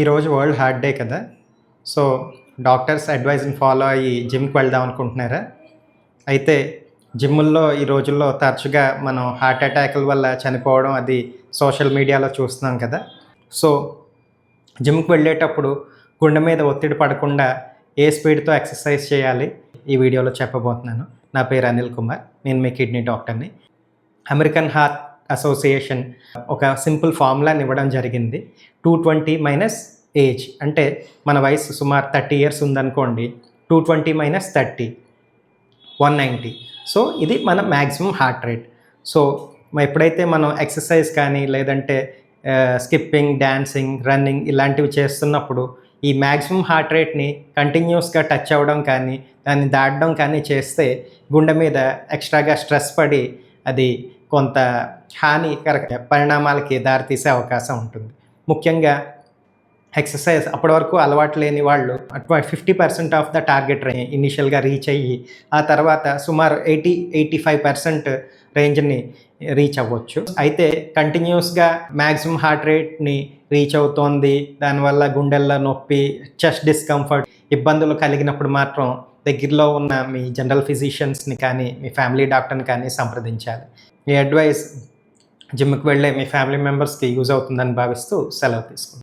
ఈరోజు world heart day కదా. So doctors అడ్వైజ్ని ఫాలో అయ్యి జిమ్కి వెళ్దాం అనుకుంటున్నారా? అయితే జిమ్ముల్లో ఈ రోజుల్లో తరచుగా మనం హార్ట్ అటాక్ల వల్ల చనిపోవడం అది సోషల్ మీడియాలో చూస్తున్నాం కదా. సో జిమ్కి వెళ్ళేటప్పుడు గుండె మీద ఒత్తిడి పడకుండా ఏ స్పీడ్తో ఎక్సర్సైజ్ చేయాలి? ఈ వీడియోలో చెప్పబోతున్నాను. నా పేరు అనిల్ కుమార్. నేను మీ కిడ్నీ డాక్టర్ని. అమెరికన్ హార్ట్ అసోసియేషన్ ఒక సింపుల్ ఫార్ములాని ఇవ్వడం జరిగింది. టూ ట్వంటీ మైనస్ ఏజ్ అంటే మన వయసు సుమారు థర్టీ ఇయర్స్ ఉందనుకోండి two twenty minus thirty one ninety. So ఇది మన మ్యాక్సిమం హార్ట్ రేట్. సో ఎప్పుడైతే మనం ఎక్సర్సైజ్ కానీ లేదంటే స్కిప్పింగ్ డ్యాన్సింగ్ రన్నింగ్ ఇలాంటివి చేస్తున్నప్పుడు ఈ మ్యాక్సిమం హార్ట్ రేట్ని కంటిన్యూస్గా టచ్ అవ్వడం కానీ దాన్ని దాటడం కానీ చేస్తే గుండె మీద ఎక్స్ట్రాగా స్ట్రెస్ పడి అది కొంత హానికర పరిణామాలకి దారితీసే అవకాశం ఉంటుంది. ముఖ్యంగా ఎక్సర్సైజ్ అప్పటి వరకు అలవాటు లేని వాళ్ళు fifty percent of the target ఇనిషియల్గా రీచ్ అయ్యి ఆ తర్వాత సుమారు ఎయిటీ ఎయిటీ ఫైవ్ పర్సెంట్ రేంజ్ని రీచ్ అవ్వచ్చు. అయితే కంటిన్యూస్గా మ్యాక్సిమం హార్ట్ రేట్ని రీచ్ అవుతోంది. దానివల్ల గుండెల్లో నొప్పి చెస్ట్ డిస్కంఫర్ట్ ఇబ్బందులు కలిగినప్పుడు మాత్రం దగ్గరలో ఉన్న మీ జనరల్ ఫిజిషియన్స్ని కానీ మీ ఫ్యామిలీ డాక్టర్ని కానీ సంప్రదించాలి. ఈ అడ్వైస్ జిమ్కి వెళ్ళే మీ ఫ్యామిలీ మెంబర్స్కి యూజ్ అవుతుందని భావిస్తూ సెలవు తీసుకుంటాను